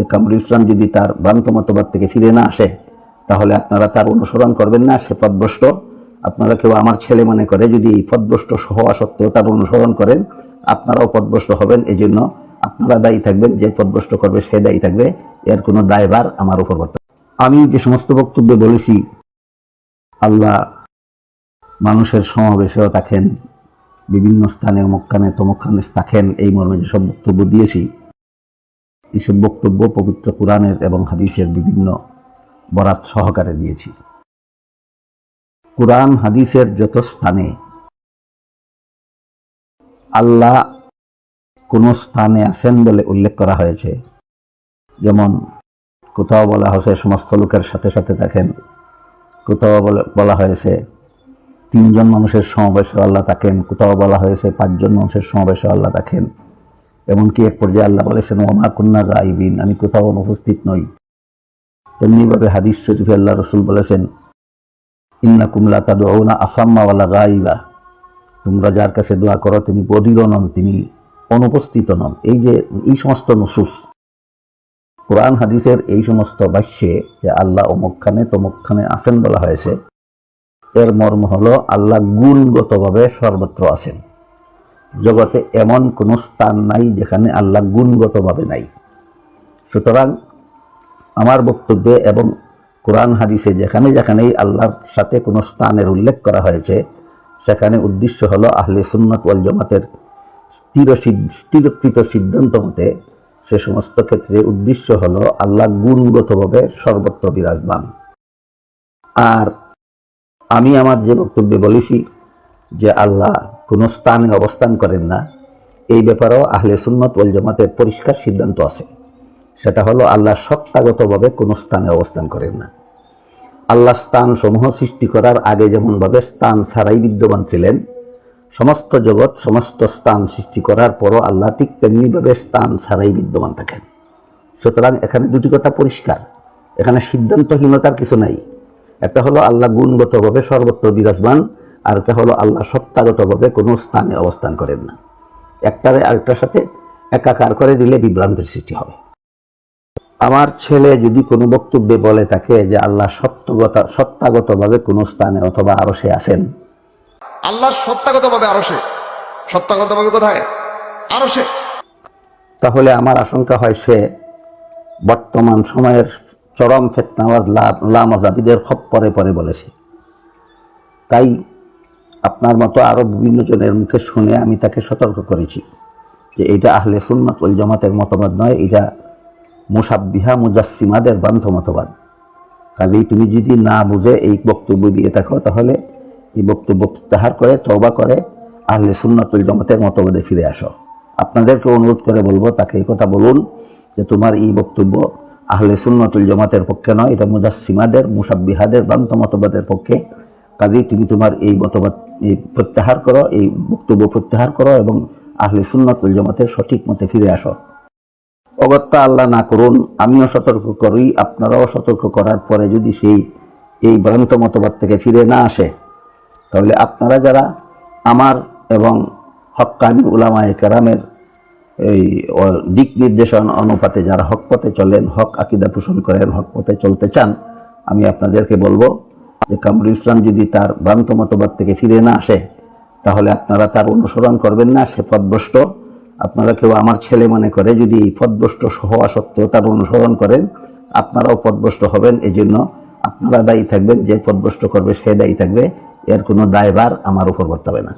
যে কামরুল ইসলাম যদি তার ভ্রান্ত মতবাদ থেকে ফিরে না আসে, তাহলে আপনারা তার অনুসরণ করবেন না, সে পদভ্রষ্ট। আপনারা কেউ আমার ছেলে মনে করে যদি এই পদভ্রষ্ট হওয়া সত্ত্বেও তার অনুসরণ করেন, আপনারাও পদভ্রষ্ট হবেন। এই জন্য আপনারা দায়ী থাকবেন, যে পদভ্রষ্ট করবে সে দায়ী থাকবে। এর কোনো দায়ভার আমার উপর বর্তমান আমি যে সমস্ত বক্তব্যে বলেছি, আল্লাহ মানুষের সমাবেশেও থাকেন, বিভিন্ন স্থানে অমুকখানে তমুকখানে থাকেন, এই মর্মে যেসব বক্তব্য দিয়েছি এইসব বক্তব্য পবিত্র কোরআনের এবং হাদিসের বিভিন্ন বরাত সহকারে দিয়েছি। কোরআন হাদিসের যত স্থানে আল্লাহ কোন স্থানে আছেন বলে উল্লেখ করা হয়েছে, যেমন কোথাও বলা হয়েছে সমস্ত লোকের সাথে সাথে দেখেন, কোথাও বলা হয়েছে তিনজন মানুষের সমাবেশে আল্লাহ থাকেন, কোথাও বলা হয়েছে পাঁচজন মানুষের সমাবেশে আল্লাহ থাকেন। এমনকি এক পর্যায়ে আল্লাহ বলেছেন ওমা কন্যা গাইবিন আমি কোথাও অনুপস্থিত নই। তেমনিভাবে হাদিস শরীফে আল্লাহ রসুল বলেছেন ইন্না কুমলা তাদুনা আসাম্মাওয়ালা গাইবা তোমরা যার কাছে দোয়া করো, তিনি বধির নন, তিনি অনুপস্থিত নন। এই যে, এই সমস্ত নসুস, কোরআন হাদিসের এই সমস্ত বাক্যে যে আল্লাহ অমুকখানে তমুকখানে আছেন বলা হয়েছে, এর মর্ম হল আল্লাহ গুণগতভাবে সর্বত্র আছেন। জগতে এমন কোনো স্থান নাই যেখানে আল্লাহ গুণগতভাবে নাই। সুতরাং আমার বক্তব্যে এবং কোরআন হাদিসে যেখানে যেখানেই আল্লাহর সাথে কোনো স্থানের উল্লেখ করা হয়েছে, সেখানে উদ্দেশ্য হলো আহলে সুন্নত ওয়াল জামাতের স্থির স্থিরকৃত সিদ্ধান্ত মতে সে সমস্ত ক্ষেত্রে উদ্দেশ্য হলো আল্লাহ গুণগতভাবে সর্বত্র বিরাজমান। আর আমি আমার যে বক্তব্যে বলেছি যে আল্লাহ কোনো স্থানে অবস্থান করেন না। এই ব্যাপারেও আহলে সুন্নত ওয়াল জামাতের পরিষ্কার সিদ্ধান্ত আছে। সেটা হলো আল্লাহ সত্তাগতভাবে কোনো স্থানে অবস্থান করেন না। আল্লাহ স্থান সমূহ সৃষ্টি করার আগে যেমনভাবে স্থান ছাড়াই বিদ্যমান ছিলেন, সমস্ত জগৎ, সমস্ত স্থান সৃষ্টি করার পরও আল্লাহ ঠিক তেমনিভাবে স্থান ছাড়াই বিদ্যমান থাকেন। সুতরাং এখানে দুটি কথা পরিষ্কার। এখানে সিদ্ধান্তহীনতার কিছু নাই। একটা হলো আল্লাহ গুণগতভাবে সর্বত্র বিরাজমান। আর একটা হলো আল্লাহ সত্তাগতভাবে কোনো স্থানে অবস্থান করেন না। একটারে আরেকটার সাথে একাকার করে দিলে বিভ্রান্তির সৃষ্টি হবে। আমার ছেলে যদি কোনো বক্তব্যে বলে থাকে যে আল্লাহ সত্যগত সত্তাগতভাবে কোনো স্থানে অথবা আরও সে আছেন। আল্লাহ সত্যাগতভাবে আরও সে সত্যাগতভাবে কোথায়? আরও সে তাহলে আমার আশঙ্কা হয় সে বর্তমান সময়ের চরম ফেতনাওয়াজ লামাজাবিদের খপ পরে পরে বলেছে। তাই আপনার মতো আরও বিভিন্ন জনের মুখে শুনে আমি তাকে সতর্ক করেছি যে এটা আহলে সুন্নত ওল জামাতের মতবাদ নয়, এটা মুসাব্বিহা মুজাসিমাদের বান্ধ মতবাদ। কাজেই তুমি যদি না বুঝে এই বক্তব্য দিয়ে থাকো, তাহলে এই বক্তব্য প্রত্যাহার করে, তওবা করে আহলে সুন্নাতুল জামাতের মতবাদে ফিরে আসো। আপনাদেরকে অনুরোধ করে বলব, তাকে এই কথা বলুন যে তোমার এই বক্তব্য আহলে সুন্নাতুল জামাতের পক্ষে নয়, এটা মুজাসিমাদের মুসাব্বিহাদের ভ্রান্ত মতবাদের পক্ষে কাজেই তুমি তোমার এই মতবাদ প্রত্যাহার করো, এই বক্তব্য প্রত্যাহার করো এবং আহলে সুন্নাতুল জামাতের সঠিক মতে ফিরে আসো। অগত্যা আল্লাহ না করুন, আমিও সতর্ক করি, আপনারাও সতর্ক করার পরে যদি সেই, এই ভ্রান্ত মতবাদ থেকে ফিরে না আসে, তাহলে আপনারা যারা আমার এবং হক্কানি উলামায়ে কেরামের এই দিক নির্দেশন অনুপাতে যারা হক পথে চলেন, হক আকিদা পোষণ করেন, হক পথে চলতে চান, আমি আপনাদেরকে বলব যে কামরুল ইসলাম যদি তার ভ্রান্ত মতবাদ থেকে ফিরে না আসে, তাহলে আপনারা তার অনুসরণ করবেন না, সে পদভ্রষ্ট। আপনারা কেউ আমার ছেলে মনে করে যদি এই পদভ্রষ্ট হওয়া সত্ত্বেও তার অনুসরণ করেন, আপনারাও পদভ্রষ্ট হবেন। এই জন্য আপনারা দায়ী থাকবেন, যে পদভ্রষ্ট করবে সে দায়ী থাকবে। এর কোনো দায়ভার আমার উপর করতে হবে না।